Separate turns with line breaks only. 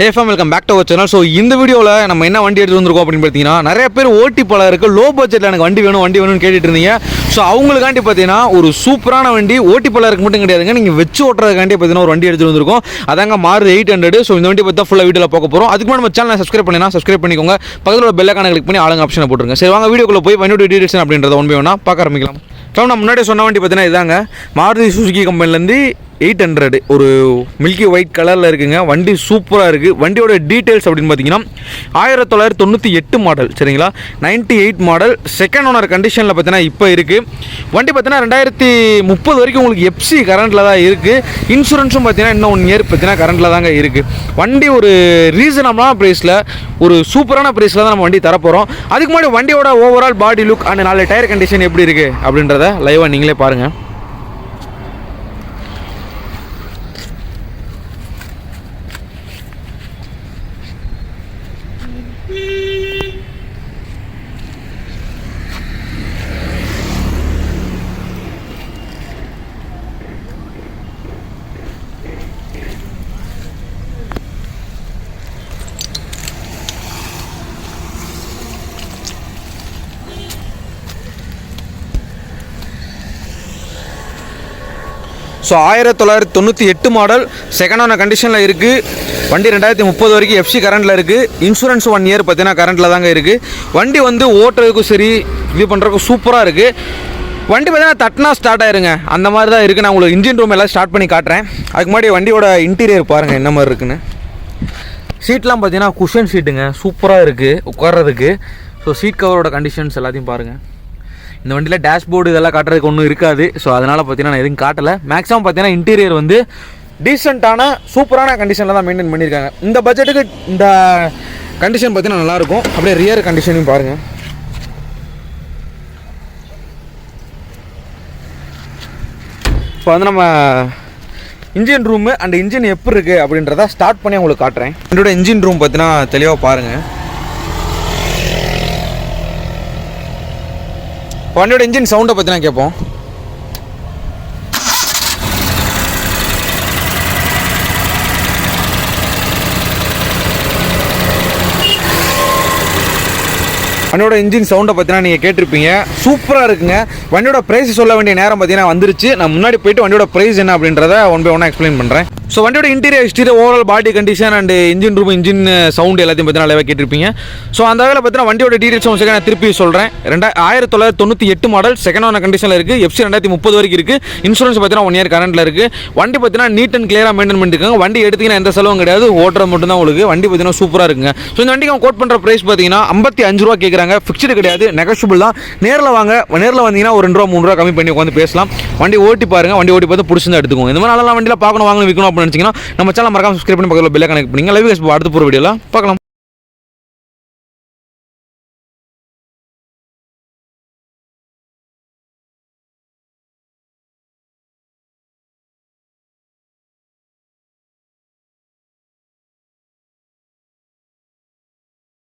Hey fam welcome back to our channel so இந்த வீடியோவில் நம்ம என்ன வண்டி எடுத்து வந்திருக்கோம் அப்படின்னு பார்த்தீங்கன்னா நிறைய பேர் ஓட்டி பல இருக்குது லோ பட்ஜெட்டில் எனக்கு வண்டி வேணும் வண்டி வேணும்னு கேட்டுட்டு இருந்தீங்க. ஸோ அவங்களுக்காண்டி பார்த்தீங்கன்னா ஒரு சூப்பரான வண்டி ஓட்டி பல இருக்கு மட்டும் கிடையாதுங்க. நீங்கள் வச்சு ஓட்டுறதுக்காண்டி பார்த்தீங்கன்னா ஒரு வண்டி எடுத்து வந்திருக்கோம். அதாங்க மாறு எயிட் ஹண்ட்ரட் ஸோ இந்த வண்டி பார்த்தா ஃபுல்லாக வீடியோவில் பார்க்க போகிறோம் அதுக்கு மேலே நம்ம சேனலை சப்ஸ்கிரைப் பண்ணினா சப்ஸ்கிரைப் பண்ணிக்கோங்க. பக்கத்தில் உள்ள பெல்லைக்கான கிளிக் பண்ணி ஆளுங்க ஆப்ஷனை போட்டுருங்க. சரி வாங்க வீடியோக்குள்ள போய் வண்டியோட டீடைல்ஸ் அப்படின்றத ஒன் பை ஒன்றா பார்க்க ஆரம்பிக்கலாம். ஸோ நான் முன்னாடியே சொன்ன வண்டி பார்த்தீங்கன்னா இதாங்க. மாருதி சுசுகி கம்பெனிலேருந்து எயிட் ஹண்ட்ரட். ஒரு மில்கி ஒயிட் கலரில் இருக்குங்க. வண்டி சூப்பராக இருக்குது வண்டியோட டீட்டெயில்ஸ் அப்படின்னு பார்த்தீங்கன்னா ஆயிரத்தி தொள்ளாயிரத்தி தொண்ணூற்றி எட்டு மாடல் சரிங்களா? Ninety eight model second owner கண்டிஷனில் பார்த்தீங்கன்னா இப்போ இருக்குது வண்டி பார்த்தீங்கன்னா ரெண்டாயிரத்தி முப்பது வரைக்கும் உங்களுக்கு எஃப்சி கரண்ட்டில் தான் இருக்குது இன்சூரன்ஸும் பார்த்தீங்கன்னா இன்னும் ஒன் இயர் பார்த்தீங்கன்னா கரண்ட்டில் தாங்க இருக்குது வண்டி ஒரு ரீசனபிளான ப்ரைஸில் ஒரு சூப்பரான ப்ரைஸில் தான் நம்ம வண்டி தரப்போகிறோம் அதுக்கு முன்னாடி வண்டியோட ஓவரால் பாடி லுக் அண்ட் நாலு டயர் கண்டிஷன் எப்படி இருக்குது அப்படின்றத லைவாக நீங்களே பாருங்கள் ஸோ ஆயிரத்தி தொள்ளாயிரத்தி தொண்ணூற்றி எட்டு மாடல் செகண்ட் ஆன கண்டிஷனில் இருக்குது வண்டி ரெண்டாயிரத்தி முப்பது வரைக்கும் எஃப்சி கரண்ட்டில் இருக்குது இன்சூரன்ஸ் ஒன் இயர் பார்த்தீங்கன்னா கரண்ட்டில் தாங்க இருக்குது வண்டி வந்து ஓட்டுறதுக்கும் சரி இது பண்ணுறதுக்கும் சூப்பராக இருக்குது வண்டி பார்த்தீங்கன்னா தட்டினா ஸ்டார்ட் ஆயிருங்க. அந்த மாதிரி தான் இருக்குது நான் உங்களுக்கு இன்ஜின் ரூம் எல்லாம் ஸ்டார்ட் பண்ணி காட்டுறேன். அதுக்கு முன்னாடி வண்டியோட இன்டீரியர் பாருங்கள் என்ன மாதிரி இருக்குன்னு. சீட்லாம் பார்த்தீங்கன்னா குஷன் சீட்டுங்க சூப்பராக இருக்குது உட்கார்றதுக்கு. ஸோ சீட் கவரோட கண்டிஷன்ஸ் எல்லாத்தையும் பாருங்கள் இந்த வண்டியில் டேஷ்போர்டு இதெல்லாம் காட்டுறதுக்கு ஒன்றும் இருக்காது. ஸோ அதனால் பார்த்தீங்கன்னா நான் எதுவும் காட்டலை. மேக்ஸிமம் பார்த்தீங்கன்னா இன்டீரியர் வந்து டீசெண்டான சூப்பரான கண்டிஷனில் தான் மெயின்டைன் பண்ணியிருக்காங்க. இந்த பட்ஜெட்டுக்கு இந்த கண்டிஷன் பார்த்தீங்கன்னா நல்லாயிருக்கும். அப்படியே ரியர் கண்டிஷனையும் பாருங்கள் இப்போ வந்து நம்ம இன்ஜின் ரூமு அண்ட் இன்ஜின் எப்படி இருக்குது அப்படின்றத ஸ்டார்ட் பண்ணி உங்களுக்கு காட்டுறேன். என்னோட இன்ஜின் ரூம் பார்த்தீங்கன்னா தெளிவாக பாருங்கள் வண்டியோட இன்ஜின் சவுண்டை பற்றி நான் கேட்போம். வண்டியோட இன்ஜின் சவுண்டை பார்த்தீங்கன்னா நீங்கள் கேட்டிருப்பீங்க. சூப்பராக இருக்குங்க. வண்டியோட ப்ரைஸ் சொல்ல வேண்டிய நேரம் பார்த்தீங்கன்னா வந்துருச்சு. நான் முன்னாடி போயிட்டு வண்டியோட ப்ரைஸ் என்ன அப்படின்றத ஒன் பை ஒன்னாக எக்ஸ்பிளைன் பண்ணுறேன் ஸோ வண்டியோட interior exterior overall body condition and engine room engine sound எல்லாத்தையும் பார்த்தீங்கன்னா நல்லாவே கேட்டிருப்பீங்க. ஸோ அந்த வகையில் பார்த்தீங்கன்னா வண்டியோட டீடைல்ஸ் உங்களுக்கு நான் திருப்பி சொல்கிறேன் ரெண்டா ஆயிரத்தி தொள்ளாயிரத்தி தொண்ணூற்றி எட்டு மாடல் செகண்ட் ஆன கண்டிஷனில் இருக்குது எஃப்சி ரெண்டாயிரத்தி முப்பது வரைக்கும் இருக்குது இன்சூரன்ஸ் பார்த்தீங்கன்னா ஒன் இயர் கரண்ட்டில் இருக்குது வண்டி பார்த்தீங்கன்னா நீட் அண்ட் கிளியராக மெயின்டைன் பண்ணிருக்காங்க வண்டி எடுத்தீங்கன்னா எந்த செலவும் கிடையாது. ஓட்டுறது மட்டும் தான் உங்களுக்கு. வண்டி பார்த்தீங்கன்னா சூப்பராக இருக்குங்க. ஸோ இந்த வண்டிக்கு கோட் பண்ணுற ப்ரைஸ் பார்த்தீங்கன்னா ஐம்பத்தி அஞ்சு ரூபா கேட்குறாங்க ஃபிக்ஸ்டு கிடையாது. நெகஷியபிள் தான். நேரில் வாங்க. நேரில் வந்தீங்கன்னா ஒரு ரெண்டு ரூபா மூணு ரூபா கம்மி பண்ணி உட்காந்து பேசலாம். வண்டி ஓட்டி பாருங்க. வண்டி ஓட்டி பார்த்து பிடிச்சிருந்தா எடுத்துக்கோங்க. இந்த மாதிரி நல்லா வண்டியில் பார்க்கணும் வாங்கணும் விற்கணும் அப்படின்னு நினச்சிங்கன்னா நம்ம சேனல் மறக்காம சப்ஸ்கிரைப் பண்ணி பக்கத்தில் பெல்லை கனெக்ட் பண்ணிங்க. லைவ் அடுத்த போகிற வீடியோவில் பார்க்கலாம்.